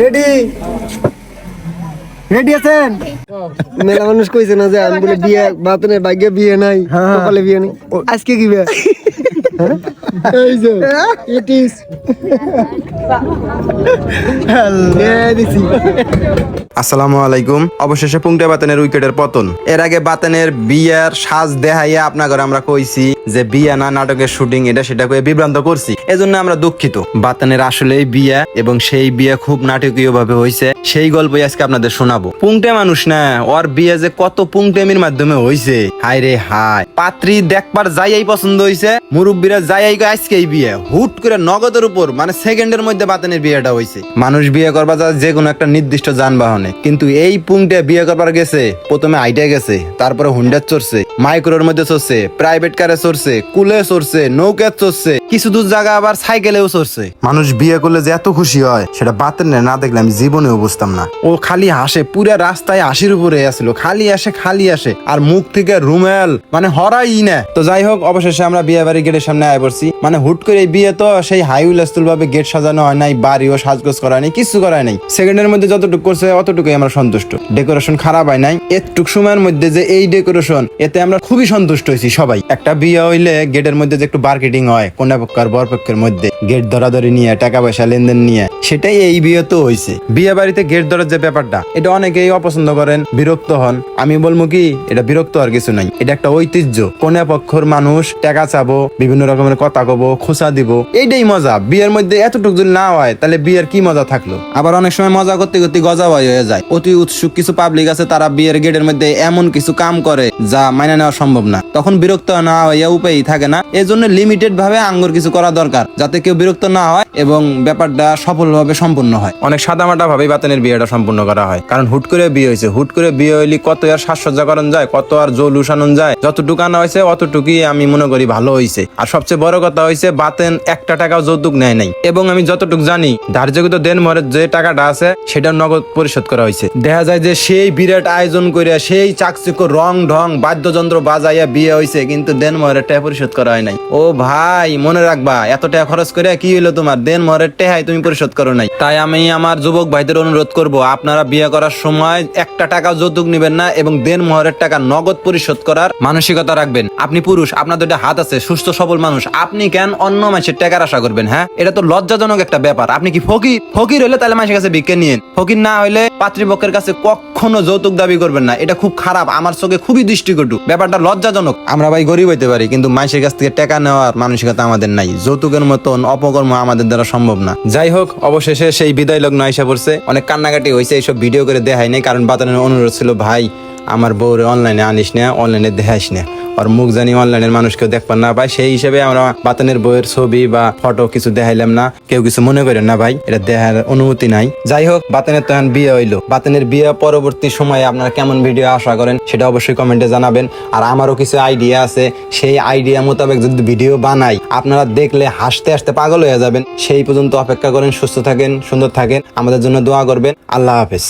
Ready ready আছেন মেলা মানুষ কইছে না যে আমি বলে বিয়ে বাতনে ভাগ্যে বিয়ে নাই হ্যাঁ। কপালে বিয়ে নেই আজকে কি বিয়ে হ্যাঁ? এই যে ইট ইজ আসসালামু আলাইকুম। অবশেষে পুংটে বাতেনের উইকেটের পতন। এর আগে বাতেনের বিয়ার সাজ দেখাইয়া আপনাদের আমরা কইছি যে বিয়া না নাটকের শুটিং এটা সেটা কয়ে বিভ্রান্ত করছি। এজন্য আমরা দুঃখিত। বাতানের আসলেই বিয়া এবং সেই বিয়া খুব নাটকীয় ভাবে হয়েছে সেই গল্পই আজকে আপনাদের শোনাবো। পুংটে মানুষ না ওর বিয়া যে কত পুংটেমির মাধ্যমে হইছে। হায় রে হায়। পাত্রী দেখবার যাইয়াই পছন্দ হয়েছে মুরব্বীরা যাইয়াই কয় আজকেই বিয়ে। হুট করে নগদের উপর মানে সেকেন্ডের মধ্যে বাতেনের বিয়েটা হইছে। মানুষ বিয়ে করবা যায় যে কোনো একটা নির্দিষ্ট যানবাহনে। কিন্তু এই পুংটে বিয়ে করবার গেছে, প্রথমে আইটে গেছে, তারপরে হুন্ডার চড়ছে, মাইক্রোর মধ্যে চড়ছে প্রাইভেট কারে চড়ছে, কুলে চড়ছে নৌকা চড়ছে, কিছু দূর জায়গা আবার সাইকেলেও চড়ছে। মানুষ বিয়ে করলে যে এত খুশি হয়, সেটা বাতেনের না দেখলে আমি জীবনেও বুঝতাম না। ও খালি হাসে, পুরা রাস্তায় হাসির উপরে আসছিল খালি আসে খালি আসে, আর মুখ থেকে রুমেল মানে হরাই না। তো যাই হোক, অবশেষে আমরা বিয়ে বাড়ি গেটের সামনে আয় পড়ছি। মানে হুট করে বিয়ে তো সেই হাই উলাস্তুল ভাবে গেট সাজানো হয় নাই, বাড়িও সাজগোজ করা নাই, কিছু করা নাই। সেকেন্ডের মধ্যে যতটুকু করছে, অতটুকুই আমরা সন্তুষ্ট। ডেকোরেশন খারাপ হয় নাই। এতটুক সময়ের মধ্যে যে এই ডেকোরেশন এতে আমরা খুবই সন্তুষ্ট হয়েছি সবাই। একটা বিয়ে হইলে গেটের মধ্যে যে একটু মার্কেটিং হয় কন্যা পক্ষ আর বর পক্ষের মধ্যে, গেট ধরাধরি নিয়ে টাকা পয়সা লেনদেন নিয়ে, সেটাই এই বিয়ে তো হয়েছে বিয়ে বাড়িতে গেট ধরার যে ব্যাপারটা, এটা অনেকেই অপছন্দ করেন, বিরক্ত হন। আমি বলব কি, এটা বিরক্ত আর কিছু নাই। এটা একটা ঐতিহ্য কন্যা পক্ষর মানুষ টাকা চাবো বিভিন্ন রকমের কথা কবো খোসা দিব। এইটাই মজা। বিয়ের মধ্যে এতটুকু যদি না হয় তাহলে বিয়ের কি মজা থাকল? আবার অনেক সময় মজা করতে করতে গজাবাই হয়ে যায়। অতি উৎসুক কিছু পাবলিক আছে তারা বিয়ের গেটের মধ্যে এমন কিছু কাম করে যা মাইনে নেওয়া সম্ভব না। তখন বিরক্ত না হইয়া উপায়ই থাকে না। এই জন্য লিমিটেড ভাবে আঙ্গুর কিছু করা দরকার যাতে কেউ বিরক্ত না হয় এবং ব্যাপারটা সফলভাবে সম্পূর্ণ হয়। অনেক সাদামাটা ভাবে বাতানের বিয়েটা সম্পূর্ণ করা হয়। কারণ হুট করে বিয়ে হয়েছে হুট করে বিয়ে হইলে কত আর সাজসজ্জা করান যায় কত আর জল উসানন যায় যতটুকু আনা হয়েছে, অতটুকুই আমি মনে করি ভালো হয়েছে আর সবচেয়ে বড় কথা হয়েছে বাতেন একটা টাকাও যৌতুক নেয় নাই। এবং আমি যতটুকু জানি, ধার্যকৃত দেনমরের যে টাকাটা আছে, সেটা নগদ পরিশোধ করা হয়েছে দেখা যায় যে সেই বিরাট আয়োজন করে সেই চাকচিক্য রং ঢং, বাদ্যযন্ত্র বাজাইয়া বিয়ে হয়েছে কিন্তু দেনমরের টাকা পরিশোধ করা হয় নাই। ও ভাই, মনে রাখবা, এত টাকা খরচ করে কি হইল তোমার? দেনমরের টেহাই তুমি পরিশোধ করো নাই। তাই আমি আমার যুবক ভাইদের অনুরোধ করব, আপনারা বিয়ে করার সময় একটা টাকা যৌতুক নেবেন না, এবং দেন মোহরের টাকা নগদ পরিশোধ করার মানসিকতা রাখবেন। আপনি পুরুষ, আপনার দুইটা হাত আছে, সুস্থ, সবল মানুষ। আপনি কেন অন্য মানুষের টাকার আশা করবেন হ্যাঁ? এটা তো লজ্জাজনক একটা ব্যাপার। আপনি কি ফকির? ফকির হইলে তাহলে মানুষের কাছে ভিক্ষে নিয়েন। ফকির না হইলে পাত্রীপক্ষের কাছে কখনো যৌতুক দাবি করবেন না। এটা খুব খারাপ, আমার চোখে খুবই দৃষ্টিকটু। ব্যাপারটা লজ্জাজনক। আমরা ভাই গরিব হইতে পারি, কিন্তু মানুষের কাছ থেকে টাকা নেওয়ার মানসিকতা আমাদের নাই। যৌতুকের মতন অপকর্ম আমাদের দ্বারা সম্ভব না। যাই হোক, অবশেষে সেই বিদায় লগ্ন আইসা পড়ছে। অনেক কান্নাকাটি হয়েছে এইসব ভিডিও করে দেখাই নাই, কারণ বাতানের অনুরোধ ছিল, ভাই, আমার বউরে অনলাইনে আনিস না অনলাইনে দেখাইস না। আর মুখ জানি অনলাইনের মানুষ কেউ দেখবার না পায় সেই হিসেবে আমরা বাতানের বইয়ের ছবি বা ফটো কিছু দেখাইলাম না। কেউ কিছু মনে করেন না ভাই, এটা দেখার অনুমতি নাই। যাই হোক, বাতানের তো বিয়ে হইল। বাতানের বিয়ে পরবর্তী সময়ে আপনারা কেমন ভিডিও আশা করেন সেটা অবশ্যই কমেন্টে জানাবেন। আর আমারও কিছু আইডিয়া আছে। সেই আইডিয়া মোতাবেক যদি ভিডিও বানাই, আপনারা দেখলে হাসতে হাসতে পাগল হয়ে যাবেন। সেই পর্যন্ত অপেক্ষা করেন, সুস্থ থাকেন, সুন্দর থাকেন। আমাদের জন্য দোয়া করবেন। আল্লাহ হাফেজ।